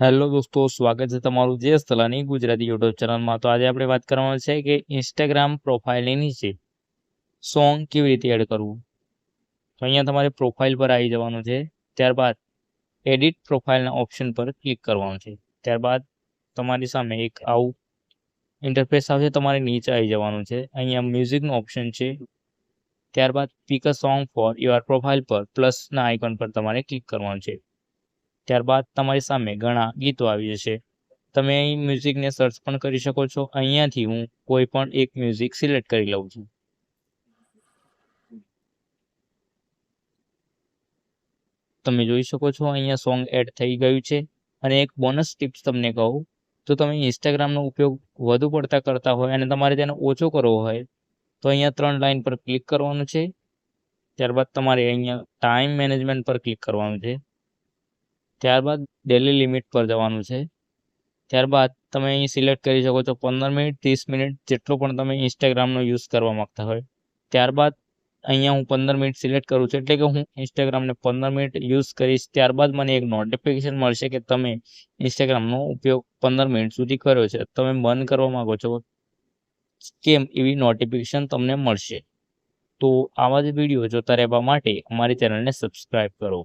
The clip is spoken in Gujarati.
હેલો દોસ્તો, સ્વાગત છે તમારું જે સ્થલાની ગુજરાતી યુટ્યુબ ચેનલમાં. તો આજે આપણે વાત કરવાનું છે કે ઇન્સ્ટાગ્રામ પ્રોફાઇલની નીચે સોંગ કેવી રીતે એડ કરવું? તો અહીંયા તમારે પ્રોફાઇલ પર આવી જવાનું છે, ત્યારબાદ એડિટ પ્રોફાઇલના ઓપ્શન પર ક્લિક કરવાનું છે. ત્યારબાદ તમારી સામે એક આવું ઇન્ટરફેસ આવશે, તમારે નીચે આવી જવાનું છે. અહીંયા મ્યુઝિકનું ઓપ્શન છે. ત્યારબાદ pick a song for your profile પર પ્લસના આઇકોન પર તમારે ક્લિક કરવાનું છે. ત્યારબાદ તમારી સામે ઘણા ગીતો આવી જશે. તમે અહીં મ્યુઝિકને સર્ચ પણ કરી શકો છો. અહીંયાથી હું કોઈ પણ એક મ્યુઝિક સિલેક્ટ કરી લઉં છું. તમે જોઈ શકો છો, અહીંયા સોંગ એડ થઈ ગયું છે. અને એક બોનસ ટિપ્સ તમને કહું. તો તમે ઇન્સ્ટાગ્રામનો ઉપયોગ વધુ પડતા કરતા હોય અને તમારે તેનો ઓછો કરવો હોય, તો અહીંયા ત્રણ લાઇન પર ક્લિક કરવાનું છે. ત્યારબાદ તમારે અહીંયા ટાઈમ મેનેજમેન્ટ પર ક્લિક કરવાનું છે. ત્યારબાદ ડેલી લિમિટ પર જવાનું છે. ત્યારબાદ તમે અહીં સિલેક્ટ કરી શકો છો પંદર મિનિટ, ત્રીસ મિનિટ જેટલો પણ તમે ઇન્સ્ટાગ્રામનો યુઝ કરવા માગતા હોય. ત્યારબાદ અહીંયા હું પંદર મિનિટ સિલેક્ટ કરું છું એટલે કે હું ઇન્સ્ટાગ્રામને પંદર મિનિટ યુઝ કરીશ. ત્યારબાદ મને એક નોટિફિકેશન મળશે કે તમે ઇન્સ્ટાગ્રામનો ઉપયોગ પંદર મિનિટ સુધી કર્યો છે. તમે બંધ કરવા માગો છો કેમ એવી નોટિફિકેશન તમને મળશે. તો આવા જ વીડિયો જોતા રહેવા માટે અમારી ચેનલને સબસ્ક્રાઈબ કરો.